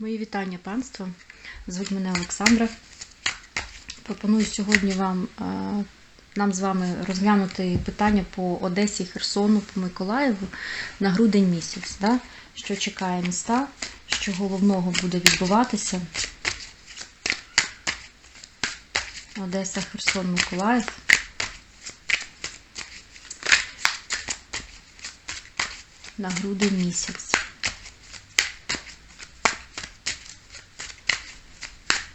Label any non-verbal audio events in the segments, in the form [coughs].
Мої вітання панство. Звуть мене Олександра. Пропоную сьогодні вам, е, нам з вами розглянути питання по Одесі, Херсону, по Миколаєву на грудень місяць. Да? Що чекає міста, що головного буде відбуватися. Одеса, Херсон, Миколаїв. На грудень місяць.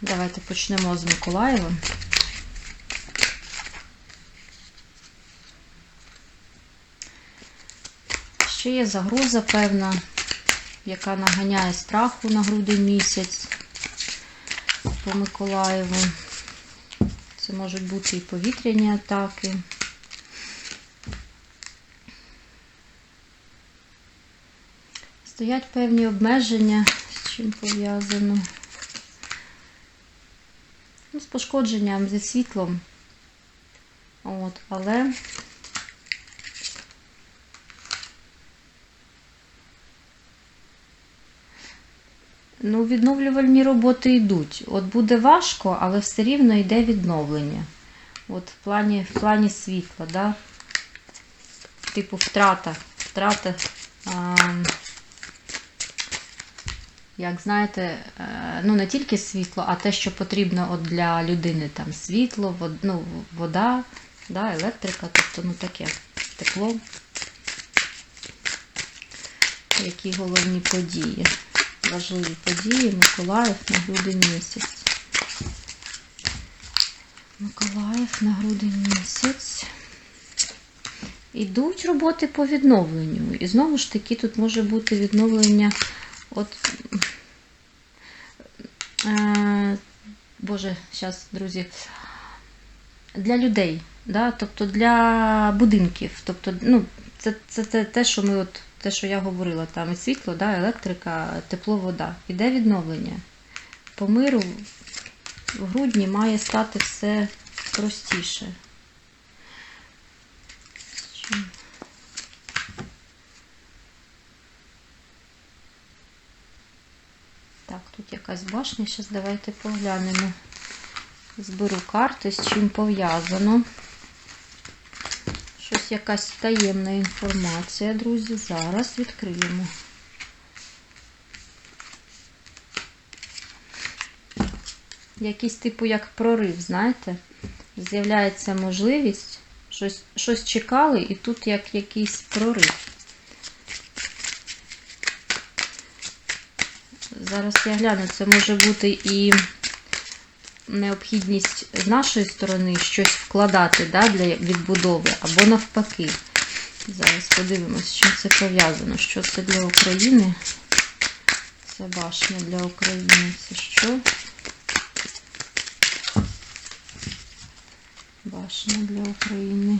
Давайте почнемо з Миколаєва. Ще є загроза певна, яка наганяє страху на грудень місяць по Миколаєву. Це можуть бути і повітряні атаки. Стоять певні обмеження, з чим пов'язано. Пошкодженням зі світлом. От, але ну, відновлювальні роботи йдуть. От буде важко, але все рівно йде відновлення. От в плані, в плані світла, да? типу втрата. Втрата. А, як знаєте, е, ну не тільки світло, а те, що потрібно от для людини там світло, вод, ну, вода, да, електрика, тобто ну таке тепло. Які головні події? Важливі події Миколаїв на грудень місяць. Миколаїв на грудень місяць. Ідуть роботи по відновленню. І знову ж таки, тут може бути відновлення. От, е, Боже, зараз, друзі, для людей, да? тобто для будинків. Тобто, ну, це, це, це те, що ми от, те, що я говорила, там і світло, да, електрика, тепло, вода. Іде відновлення. По миру в грудні має стати все простіше. Так, тут якась башня. Зараз давайте поглянемо. Зберу карти, з чим пов'язано. Щось якась таємна інформація, друзі. Зараз відкриємо. Якийсь типу як прорив, знаєте? З'являється можливість, щось, щось чекали, і тут як якийсь прорив. Зараз я гляну, це може бути і необхідність з нашої сторони щось вкладати да, для відбудови, або навпаки. Зараз подивимось, з чим це пов'язано. Що це для України? Це башня для України. Це що? Башня для України.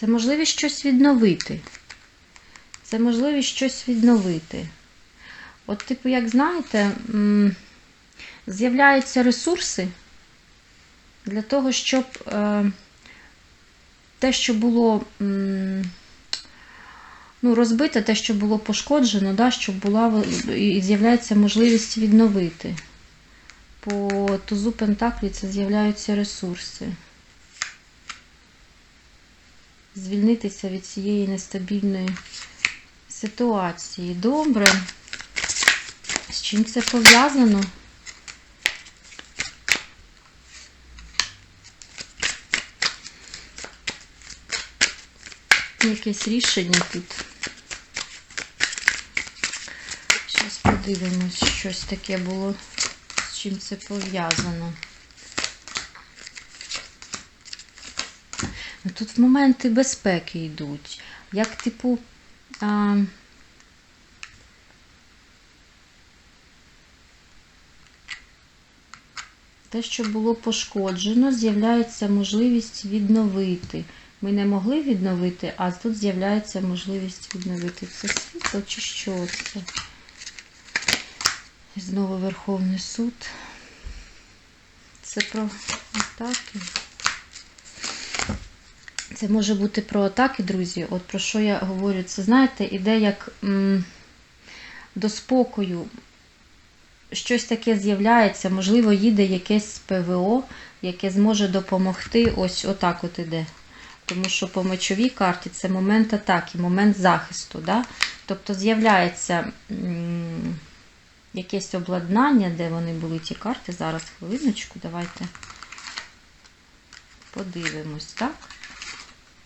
Це можливість щось відновити. Це можливість щось відновити. От, типу, як знаєте, з'являються ресурси для того, щоб е, те, що було ну, розбите, те, що було пошкоджено, да, щоб була і з'являється можливість відновити. По тузу Пентаклі це з'являються ресурси звільнитися від цієї нестабільної ситуації. Добре. З чим це пов'язано? Якесь рішення тут. Зараз подивимось, щось таке було, з чим це пов'язано. Ну, Тут моменти безпеки йдуть. Як, типу, а, те, що було пошкоджено, з'являється можливість відновити. Ми не могли відновити, а тут з'являється можливість відновити. Це світло чи що це? Знову Верховний суд. Це про атаки. Це може бути про атаки, друзі. От про що я говорю, це знаєте, іде як м, до спокою. Щось таке з'являється, можливо, їде якесь ПВО, яке зможе допомогти. Ось отак от іде. Тому що по мечовій карті це момент атаки, момент захисту. Да? Тобто з'являється якесь обладнання, де вони були ті карти. Зараз хвилиночку, давайте подивимось, так?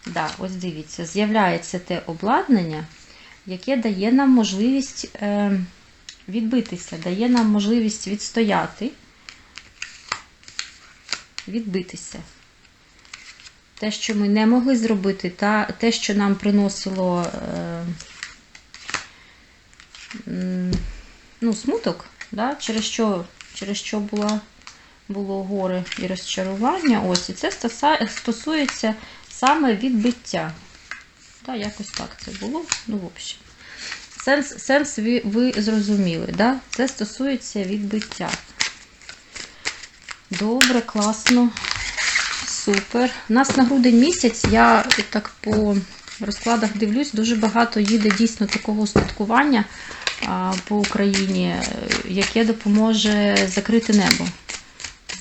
Да, ось дивіться, з'являється те обладнання, яке дає нам можливість е, відбитися, дає нам можливість відстояти, відбитися. Те, що ми не могли зробити, та те, що нам приносило е, ну, смуток, да, через що, через що була, було горе і розчарування. Ось, і це стосується саме відбиття. Да, якось так це було. Ну, в общем. Сенс, сенс ви, ви зрозуміли, да? Це стосується відбиття. Добре, класно. Супер. У нас на грудень місяць, я так по розкладах дивлюсь, дуже багато їде дійсно такого устаткування по Україні, е, яке допоможе закрити небо.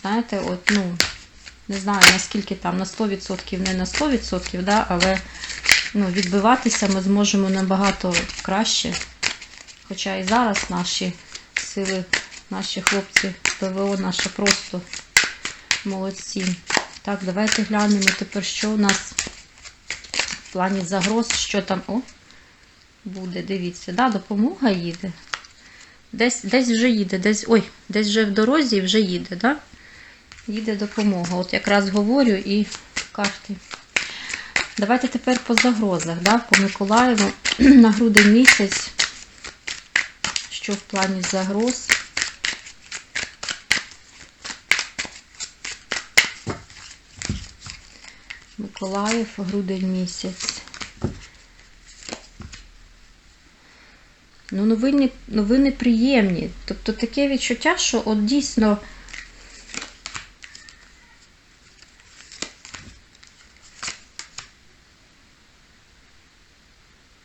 Знаєте, от, ну, не знаю, наскільки там на 100%, не на 100%, да, але ну, відбиватися ми зможемо набагато краще. Хоча і зараз наші сили, наші хлопці, ПВО наші просто молодці. Так, давайте глянемо тепер, що у нас в плані загроз, що там. О, буде, дивіться, да, допомога їде. Десь, десь вже їде, десь. Ой, десь вже в дорозі і вже їде, да? Їде допомога. От якраз говорю і карти. Давайте тепер по загрозах, да, по Миколаєву [clears throat] на грудень місяць. Що в плані загроз? Миколаїв, грудень місяць. Ну, новини, новини приємні. Тобто таке відчуття, що от дійсно.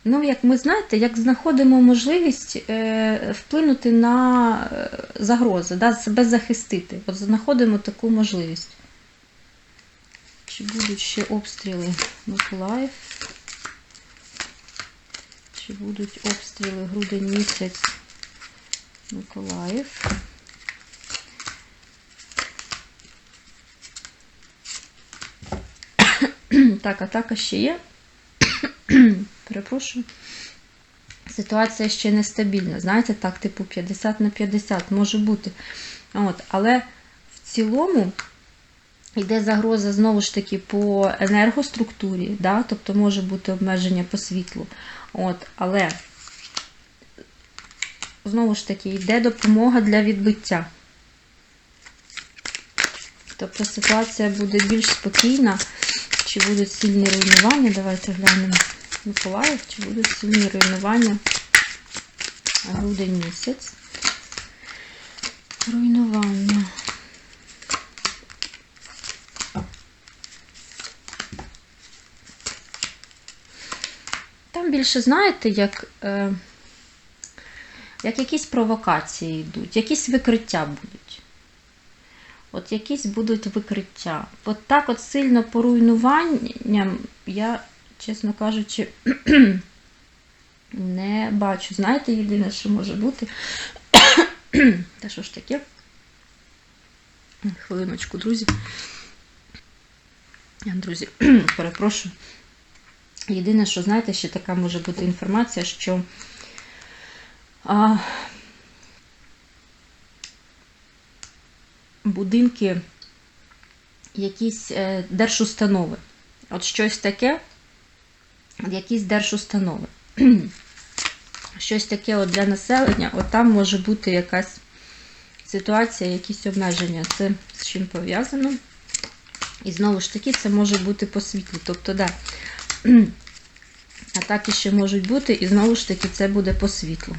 Ну, як ми знаєте, як знаходимо можливість е, вплинути на е, загрози, да, себе захистити. От знаходимо таку можливість. Чи будуть ще обстріли Миколаїв? Чи будуть обстріли грудень місяць Миколаїв? [coughs] Так, атака ще є. Перепрошую. Ситуація ще нестабільна. Знаєте, так, типу 50 на 50 може бути. От, але в цілому йде загроза знову ж таки по енергоструктурі, да? тобто може бути обмеження по світлу. От, але знову ж таки йде допомога для відбиття. Тобто ситуація буде більш спокійна, чи будуть сильні руйнування. Давайте глянемо. Миколаїв, чи будуть сильні руйнування грудень місяць. Руйнування. Там більше, знаєте, як, е, як якісь провокації йдуть, якісь викриття будуть. От якісь будуть викриття. От так от сильно по руйнуванням я чесно кажучи, [clears throat] не бачу. Знаєте, єдине, що може бути. [clears throat] Та що ж таке? Хвилиночку, друзі. Друзі, [clears throat] перепрошую. Єдине, що, знаєте, ще така може бути інформація, що а, будинки, якісь е, держустанови. От щось таке, якісь держустанови. [clears throat] Щось таке от для населення, от там може бути якась ситуація, якісь обмеження. Це з чим пов'язано. І знову ж таки, це може бути по світлу. Тобто, да, [clears throat] атаки ще можуть бути, і знову ж таки, це буде по світлу.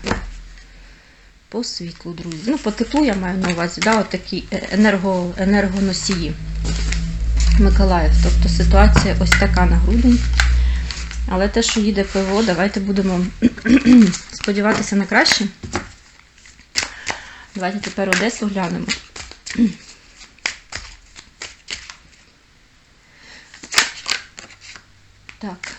По світлу, друзі. Ну, по теплу я маю на увазі, да, от такі енерго, енергоносії. Миколаїв. Тобто ситуація ось така на грудень. Але те, що їде ПВО, давайте будемо [clears throat] сподіватися на краще. Давайте тепер Одесу глянемо. Так.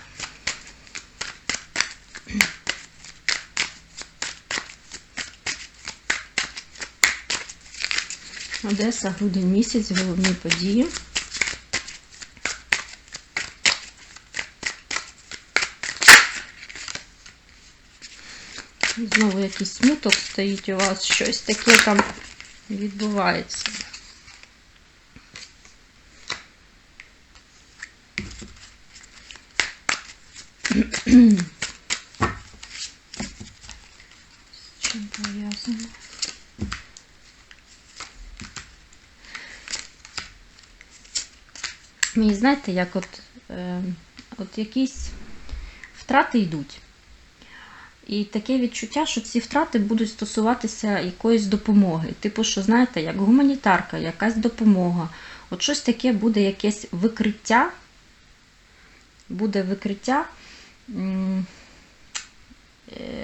Одеса, грудень місяць, головні події. Знову якийсь смуток стоїть у вас, щось таке там відбувається. З чим пов'язано? Мені знаєте, як от, е, от якісь втрати йдуть. І таке відчуття, що ці втрати будуть стосуватися якоїсь допомоги. Типу, що, знаєте, як гуманітарка, якась допомога. От щось таке буде якесь викриття, буде викриття е,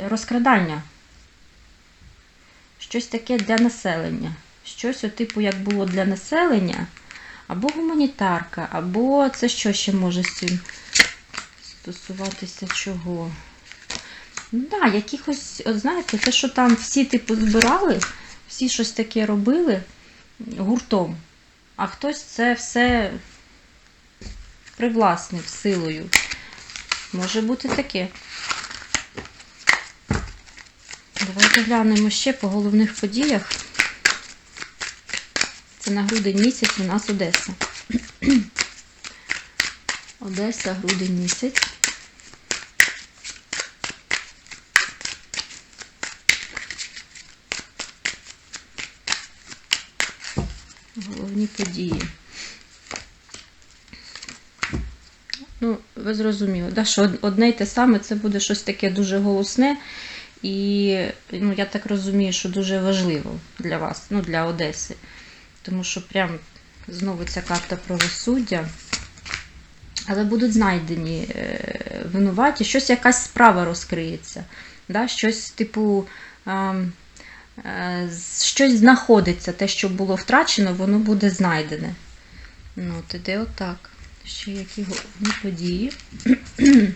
розкрадання. Щось таке для населення. Щось, от, типу, як було для населення, або гуманітарка, або це що ще може стосуватися чого? Ну, да, якихось, от знаєте, те, що там всі типу збирали, всі щось таке робили гуртом, а хтось це все привласнив силою. Може бути таке. Давайте глянемо ще по головних подіях. Це на грудень місяць у нас Одеса. [clears throat] Одеса, грудень місяць. Головні події. Ну, ви зрозуміли, да, що одне й те саме це буде щось таке дуже голосне. І ну, я так розумію, що дуже важливо для вас, ну, для Одеси. Тому що прям знову ця карта правосуддя. Але будуть знайдені е, винуваті, щось якась справа розкриється. Да? Щось, типу, е, щось знаходиться, те, що було втрачено, воно буде знайдене. Ну, от іде отак. Ще які головні події. [clears throat]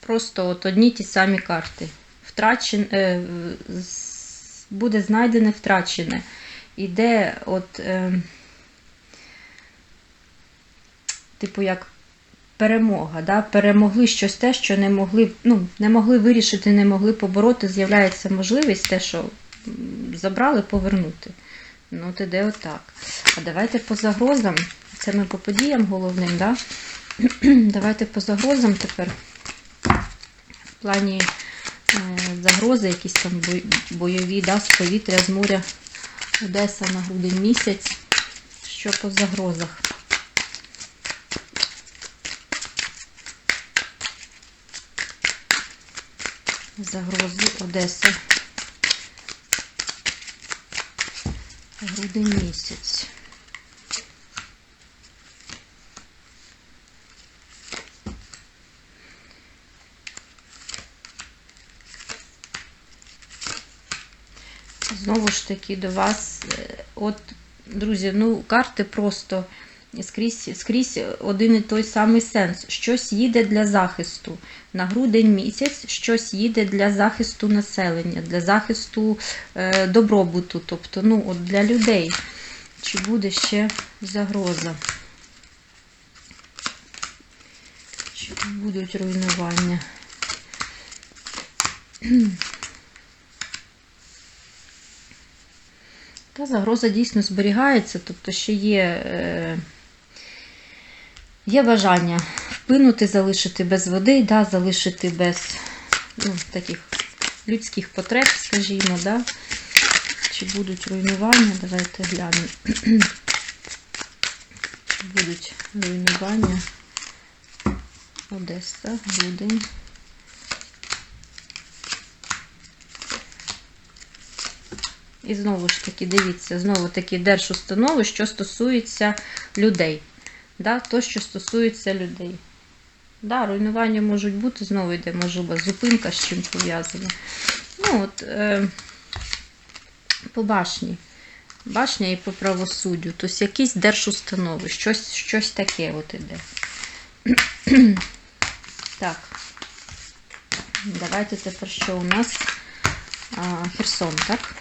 Просто от одні ті самі карти. Втрачен, е, буде знайдене втрачене. Іде от, е, типу, як перемога. Да? Перемогли щось те, що не могли, ну, не могли вирішити, не могли побороти. З'являється можливість те, що забрали, повернути. Ну, от іде отак. А давайте по загрозам. Це ми по подіям головним, да? [clears throat] Давайте по загрозам тепер. В плані е, загрози, якісь там бойові, да, з повітря, з моря. Одеса на грудень місяць. Що по загрозах? Загрози Одеса. Грудень місяць. Знову ж таки до вас, е, от, друзі, ну, карти просто скрізь, скрізь один і той самий сенс. Щось їде для захисту. На грудень місяць щось їде для захисту населення, для захисту е, добробуту, тобто ну, от для людей. Чи буде ще загроза? Чи будуть руйнування? Та загроза дійсно зберігається, тобто ще є, е, є бажання вплинути, залишити без води, да, залишити без ну, таких людських потреб, скажімо, да. Чи будуть руйнування? Давайте глянемо. Чи будуть руйнування? Одеса, Грудень. І знову ж таки, дивіться, знову таки держустанови, що стосується людей. Да, то, що стосується людей. Да, руйнування можуть бути, знову йде, можливо, зупинка з чим пов'язана. Ну, от, е, по башні. Башня і по правосуддю. Тобто якісь держустанови, щось, щось таке от іде. [clears throat] так. Давайте тепер що у нас а, Херсон, так?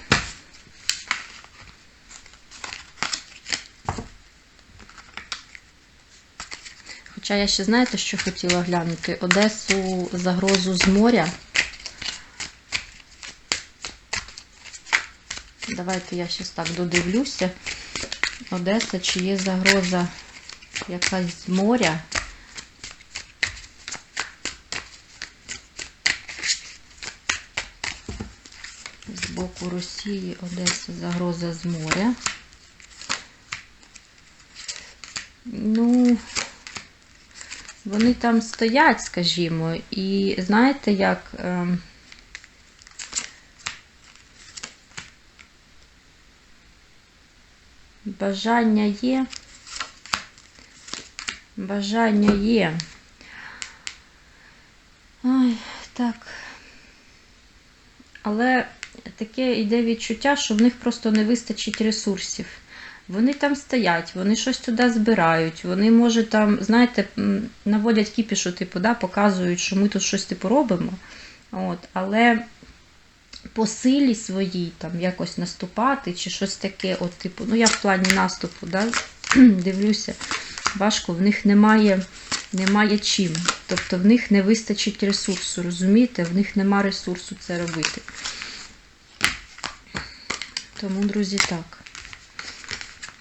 Хоча я ще знаєте, що хотіла глянути? Одесу загрозу з моря. Давайте я щось так додивлюся. Одеса, чи є загроза якась з моря? З боку Росії Одеса загроза з моря. Ну, вони там стоять, скажімо, і знаєте, як. ем, Бажання є. Бажання є. Ой, так. Але таке йде відчуття, що в них просто не вистачить ресурсів. Вони там стоять, вони щось туди збирають, вони, може, там, знаєте, наводять кіпішу, типу, да, показують, що ми тут щось типу робимо. От, але по силі своїй там якось наступати чи щось таке, от, типу, ну я в плані наступу, да, [clears throat] дивлюся, важко, в них немає, немає чим. Тобто в них не вистачить ресурсу, розумієте? В них нема ресурсу це робити. Тому, друзі, так.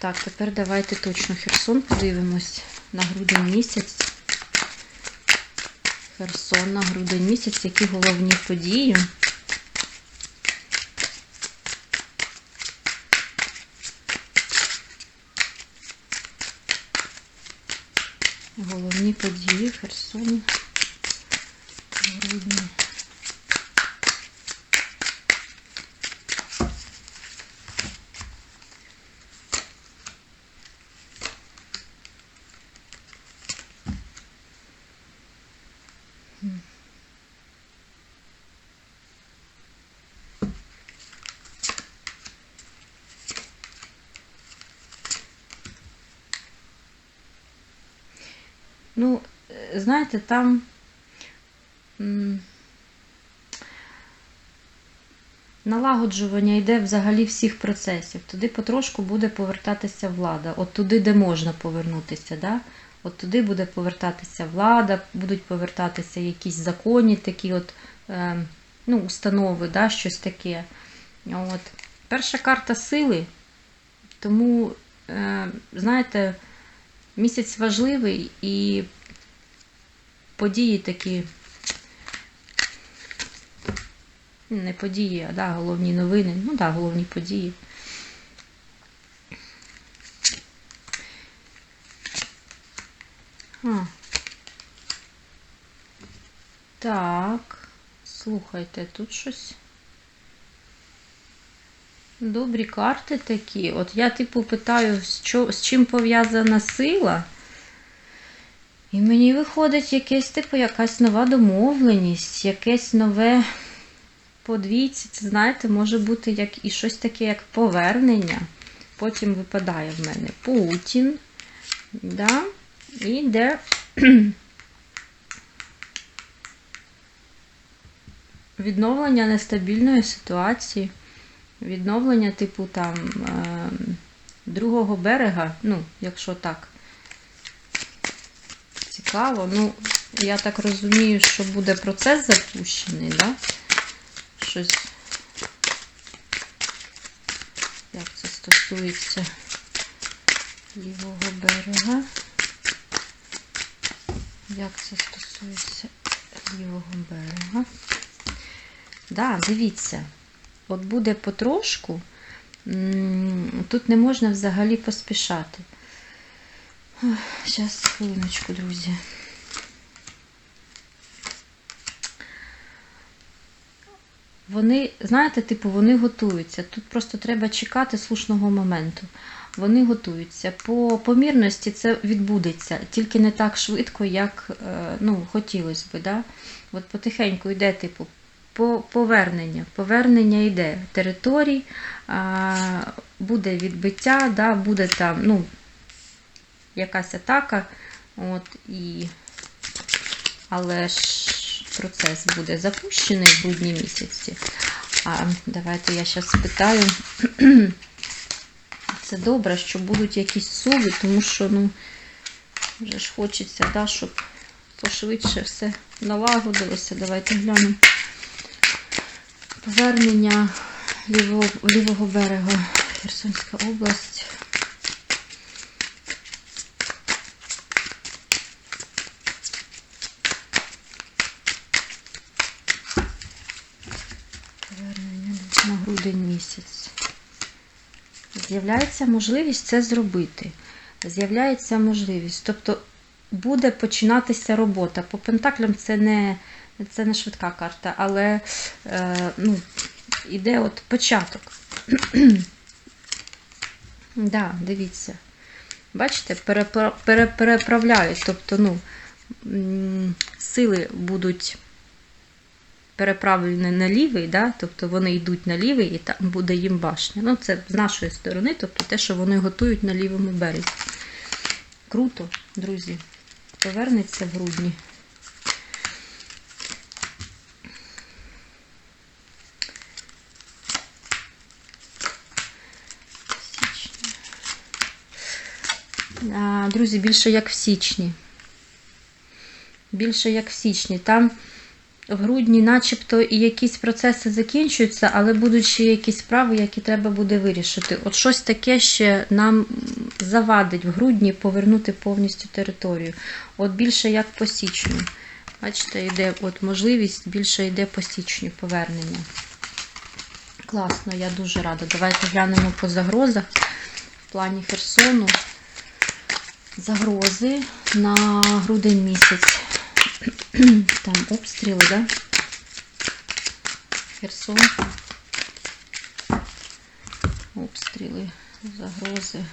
Так, тепер давайте точно Херсон подивимось на грудень місяць. Херсон на грудень місяць, які головні події. Головні події Херсон. Грудні. Ну, е, знаєте, там налагоджування йде взагалі всіх процесів. Туди потрошку буде повертатися влада. От туди, де можна повернутися. Да? От туди буде повертатися влада, будуть повертатися якісь законні такі от, е, ну, установи, да, щось таке. От. Перша карта сили, тому, е, знаєте, Місяць важливий і події такі. Не події, а да, головні новини. Ну да, головні події. А. Так, слухайте, тут щось. Добрі карти такі. От я, типу, питаю, з, чим пов'язана сила. І мені виходить якесь, типу, якась нова домовленість, якесь нове подвійці. Це, знаєте, може бути як і щось таке, як повернення. Потім випадає в мене Путін. Да? І йде [clears throat] відновлення нестабільної ситуації відновлення, типу, там, е, другого берега, ну, якщо так цікаво. Ну, я так розумію, що буде процес запущений, да? Щось. Як це стосується лівого берега? Як це стосується лівого берега? Да, дивіться. От буде потрошку, тут не можна взагалі поспішати. Зараз, хвилиночку, друзі. вони, знаєте, типу, вони готуються. Тут просто треба чекати слушного моменту. Вони готуються. По помірності це відбудеться, тільки не так швидко, як е, ну, хотілося би. Да? От потихеньку йде, типу, повернення. Повернення йде територій, буде відбиття, да, буде там ну, якась атака. От, і... Але ж процес буде запущений в грудні місяці. А давайте я зараз спитаю. [clears throat] Це добре, що будуть якісь суви, тому що ну, вже ж хочеться, да, щоб пошвидше все налагодилося. Давайте глянемо. Повернення лівого, лівого берега Херсонська область. Повернення на грудень місяць. З'являється можливість це зробити. З'являється можливість. Тобто буде починатися робота. По пентаклям це не, це не швидка карта, але е, ну, іде от початок. [clears throat] да, дивіться. Бачите, перепра- пере- переправляють. Тобто, ну, сили будуть переправлені на лівий, да? тобто вони йдуть на лівий і там буде їм башня. Ну, це з нашої сторони, тобто те, що вони готують на лівому березі. Круто, друзі. Повернеться в грудні. Січні. А, Друзі, більше як в січні. Більше як в січні. Там в грудні, начебто, і якісь процеси закінчуються, але будуть ще якісь справи, які треба буде вирішити. От щось таке ще нам завадить в грудні повернути повністю територію. От більше як по січню. Бачите, йде от можливість, більше йде по січню повернення. Класно, я дуже рада. Давайте глянемо по загрозах в плані Херсону. Загрози на грудень місяць. [clears throat] Там обстріли, да? Херсон. Обстріли, загрози.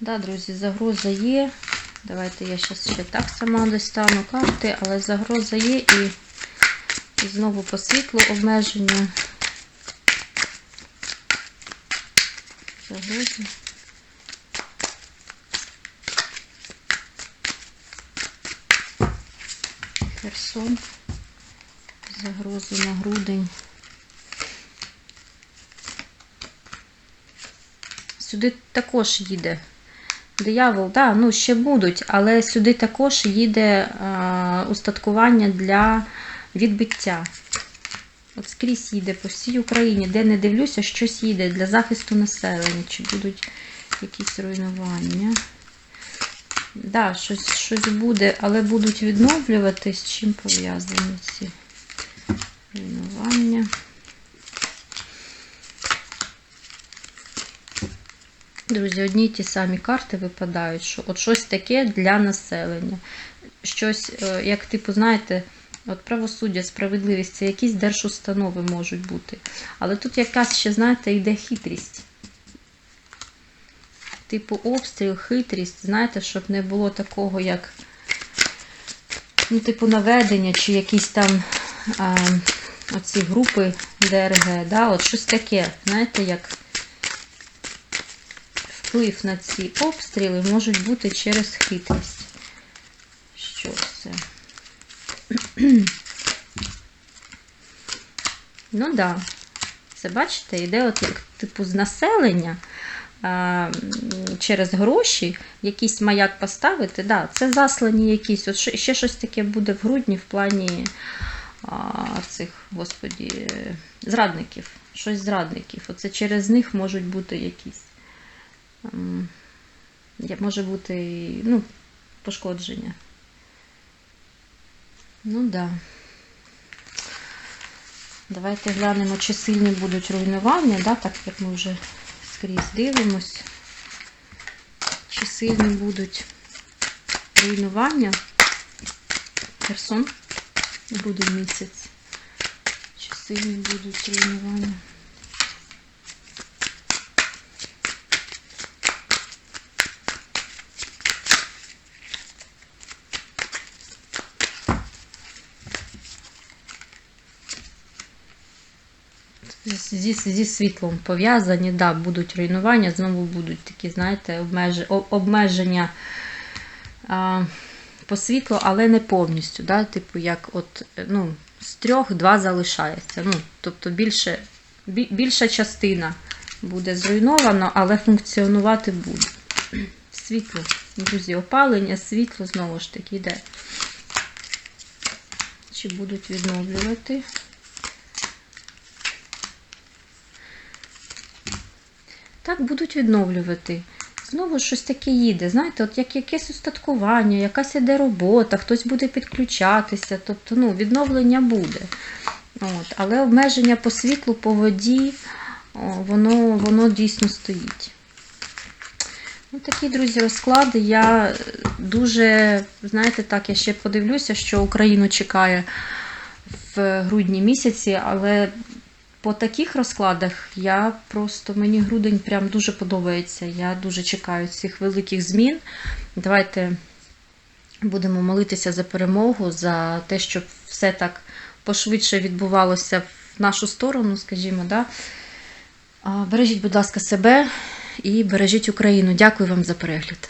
Да, друзі, загроза є. Давайте я зараз ще так сама достану карти, але загроза є і, знову по світлу обмеження. Загроза. Херсон. Загрози на грудень. Сюди також їде. Диявол, да, ну ще будуть, але сюди також їде а, устаткування для відбиття. От скрізь їде по всій Україні, де не дивлюся, щось їде для захисту населення, чи будуть якісь руйнування. Да, щось, щось буде, але будуть відновлюватись, з чим пов'язані ці руйнування. Друзі, одні й ті самі карти випадають, що от щось таке для населення. Щось, е, як типу, знаєте, от правосуддя, справедливість, це якісь держустанови можуть бути. Але тут якась ще, знаєте, йде хитрість. Типу обстріл, хитрість, знаєте, щоб не було такого, як, ну, типу, наведення, чи якісь там а, оці групи ДРГ, да, от щось таке, знаєте, як вплив на ці обстріли можуть бути через хитрість. Що це? Ну так, да. це бачите, йде от як типу з населення через гроші якийсь маяк поставити. Да, це заслані якісь. От ще- щось таке буде в грудні в плані а, цих, господі, зрадників. Щось зрадників. Оце через них можуть бути якісь. Може бути ну, пошкодження. Ну да. Давайте глянемо, чи сильні будуть руйнування, да, так як ми вже скрізь дивимось. Чи сильні будуть руйнування Херсон буде місяць. Чи сильні будуть руйнування? Зі, зі світлом пов'язані, да, будуть руйнування, знову будуть такі, знаєте, обмеження, а, по світлу, але не повністю. Да? Типу, як от, ну, з трьох два залишається. Ну, тобто більше, бі- більша частина буде зруйновано, але функціонувати буде. Світло, друзі, опалення, світло знову ж таки йде. Чи будуть відновлювати? Так будуть відновлювати. Знову щось таке їде. Знаєте, от як якесь устаткування, якась іде робота, хтось буде підключатися. Тобто, ну, відновлення буде. От. Але обмеження по світлу, по воді, о, воно, воно дійсно стоїть. Ну, такі, друзі, розклади. Я дуже, знаєте, так, я ще подивлюся, що Україну чекає в грудні місяці, але по таких розкладах я просто мені грудень прям дуже подобається. Я дуже чекаю цих великих змін. Давайте будемо молитися за перемогу, за те, щоб все так пошвидше відбувалося в нашу сторону, скажімо. Да? Бережіть, будь ласка, себе і бережіть Україну. Дякую вам за перегляд.